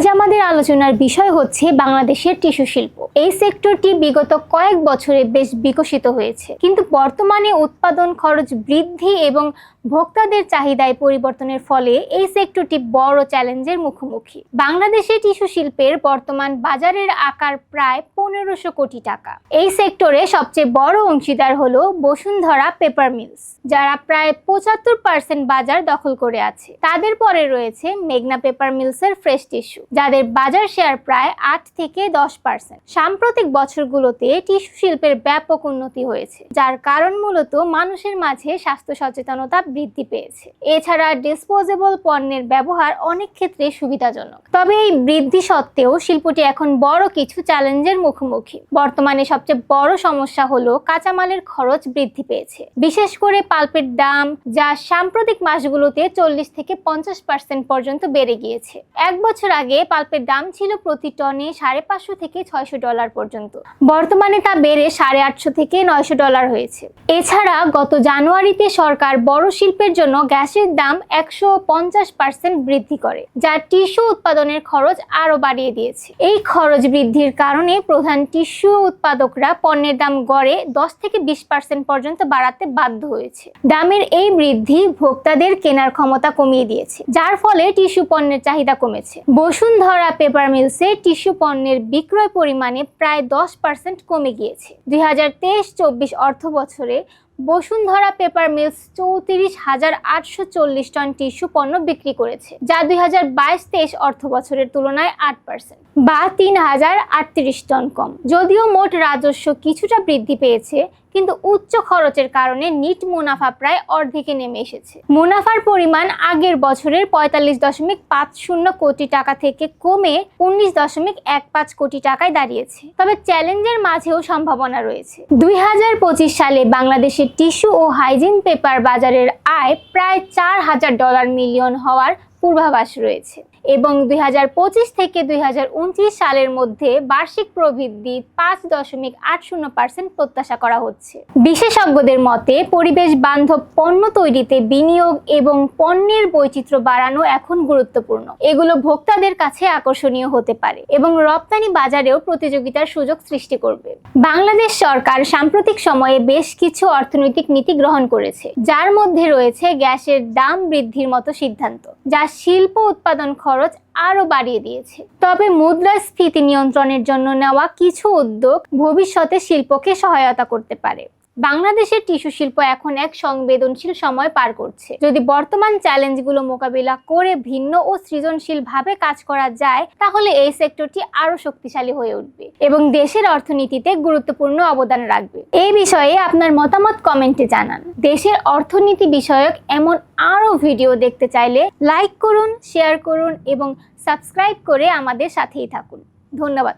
আজ আমাদের আলোচনার বিষয় হচ্ছে বাংলাদেশের টিস্যু শিল্প। এই সেক্টরটি বিগত কয়েক বছরে বেশ বিকশিত হয়েছে। কিন্তু বর্তমানে উৎপাদন খরচ বৃদ্ধি এবং ভোক্তাদের চাহিদায় পরিবর্তনের ফলে এই সেক্টরটি বড় চ্যালেঞ্জের মুখোমুখি। বাংলাদেশের টিস্যু শিল্পের বর্তমান বাজারের আকার প্রায় পনেরোশো কোটি টাকা। এই সেক্টরে সবচেয়ে বড় অংশীদার হল বসুন্ধরা পেপার মিলস, যারা প্রায় পঁচাত্তর পার্সেন্ট বাজার দখল করে আছে। তাদের পরে রয়েছে মেঘনা পেপার মিলসের ফ্রেশ টিস্যু। যাদের বাজার শেয়ার প্রায় আট থেকে দশ পার্সেন্ট। সাম্প্রতিক বছরগুলোতে টিস্যু শিল্পের ব্যাপক উন্নতি হয়েছে, যার কারণ মূলত মানুষের মাঝে স্বাস্থ্য সচেতনতা বৃদ্ধি পেয়েছে। এছাড়া ডিসপোজেবল পণ্যের ব্যবহার অনেক ক্ষেত্রে সুবিধাজনক। তবে এই বৃদ্ধি সত্ত্বেও শিল্পটি এখন বড় কিছু চ্যালেঞ্জের মুখোমুখি। বর্তমানে সবচেয়ে বড় সমস্যা হলো কাঁচামালের খরচ বৃদ্ধি পেয়েছে। বিশেষ করে পাল্পের দাম, যা সাম্প্রতিক মাসগুলোতে চল্লিশ থেকে পঞ্চাশ পার্সেন্ট পর্যন্ত বেড়ে গিয়েছে। এক বছর আগে পাল্পের দাম ছিল প্রতি টনে সাড়ে পাঁচশো থেকে ছয়শো ডলার পর্যন্ত। বর্তমানে তা বেড়ে সাড়ে আটশো থেকে নয়শো ডলার হয়েছে। এছাড়া গত জানুয়ারিতে সরকার বড় শিল্পের জন্য গ্যাসের দাম একশো পঞ্চাশ পার্সেন্ট বৃদ্ধি করে, যা টিস্যু উৎপাদনের খরচ আরও বাড়িয়ে দিয়েছে। এই খরচ বৃদ্ধির কারণে প্রধান টিস্যু উৎপাদকরা পণ্যের দাম গড়ে দশ থেকে বিশ পার্সেন্ট পর্যন্ত বাড়াতে বাধ্য হয়েছে। দামের এই বৃদ্ধি ভোক্তাদের কেনার ক্ষমতা কমিয়ে দিয়েছে, যার ফলে টিস্যু পণ্যের চাহিদা কমেছে। বসুন্ধরা পেপার মিলসে টিস্যু পণ্যের বিক্রয় পরিমাণে প্রায় দশ পার্সেন্ট কমে গিয়েছে। দুই হাজার তেইশ চব্বিশ অর্থ বছরে বসুন্ধরা পেপার মিলস চৌত্রিশ হাজার আটশো চল্লিশ টন টিস্যু পণ্য বিক্রি করেছে, যা দুই হাজার বাইশ তেইশ অর্থ বছরের তুলনায় আট পার্সেন্ট বা তিন হাজার আটত্রিশ টন কম। যদিও মোট রাজস্ব কিছুটা বৃদ্ধি পেয়েছে কিন্তু উচ্চ খরচের কারণে নিট মুনাফা প্রায় অর্ধেকে নেমে এসেছে। মুনাফার পরিমাণ আগের বছরের পঁয়তাল্লিশ দশমিক পাঁচ শূন্য কোটি টাকা থেকে কমে উনিশ দশমিক এক পাঁচ কোটি টাকায় দাঁড়িয়েছে। তবে চ্যালেঞ্জের মাঝেও সম্ভাবনা রয়েছে। দুই হাজার পঁচিশ সালে বাংলাদেশের টিস্যু ও হাইজিন পেপার বাজারের আয় প্রায় চার হাজার ডলার মিলিয়ন হওয়ার পূর্বাভাস রয়েছে এবং দুই হাজার পঁচিশ থেকে দুই হাজার উনত্রিশ সালের মধ্যে বার্ষিক প্রবৃদ্ধি পাঁচ দশমিক আট শূন্য পার্সেন্ট প্রত্যাশা করা হচ্ছে। বিশেষজ্ঞদের মতে, পরিবেশ বান্ধব পণ্য তৈরিতে বিনিয়োগ এবং পণ্যের বৈচিত্র্য বাড়ানো এখন গুরুত্বপূর্ণ। এগুলো ভোক্তাদের কাছে আকর্ষণীয় হতে পারে এবং রপ্তানি বাজারেও প্রতিযোগিতার সুযোগ সৃষ্টি করবে। বাংলাদেশ সরকার সাম্প্রতিক সময়ে বেশ কিছু অর্থনৈতিক নীতি গ্রহণ করেছে, যার মধ্যে রয়েছে গ্যাসের দাম বৃদ্ধির মতো সিদ্ধান্ত, যা শিল্প উৎপাদন খরচ আরও বাড়িয়ে দিয়েছে। তবে মুদ্রাস্ফীতি নিয়ন্ত্রণের জন্য নেওয়া কিছু উদ্যোগ ভবিষ্যতে শিল্পকে সহায়তা করতে পারে। বাংলাদেশের টিস্যু শিল্প এখন এক সংবেদনশীল সময় পার করছে। যদি বর্তমান চ্যালেঞ্জগুলো মোকাবিলা করে ভিন্ন ও সৃজনশীল ভাবে কাজ করা যায়, তাহলে এই সেক্টরটি আরও শক্তিশালী হয়ে উঠবে এবং দেশের অর্থনীতিতে গুরুত্বপূর্ণ অবদান রাখবে। এই বিষয়ে আপনার মতামত কমেন্টে জানান। দেশের অর্থনীতি বিষয়ক এমন আরও ভিডিও দেখতে চাইলে লাইক করুন, শেয়ার করুন এবং সাবস্ক্রাইব করে আমাদের সাথেই থাকুন। ধন্যবাদ।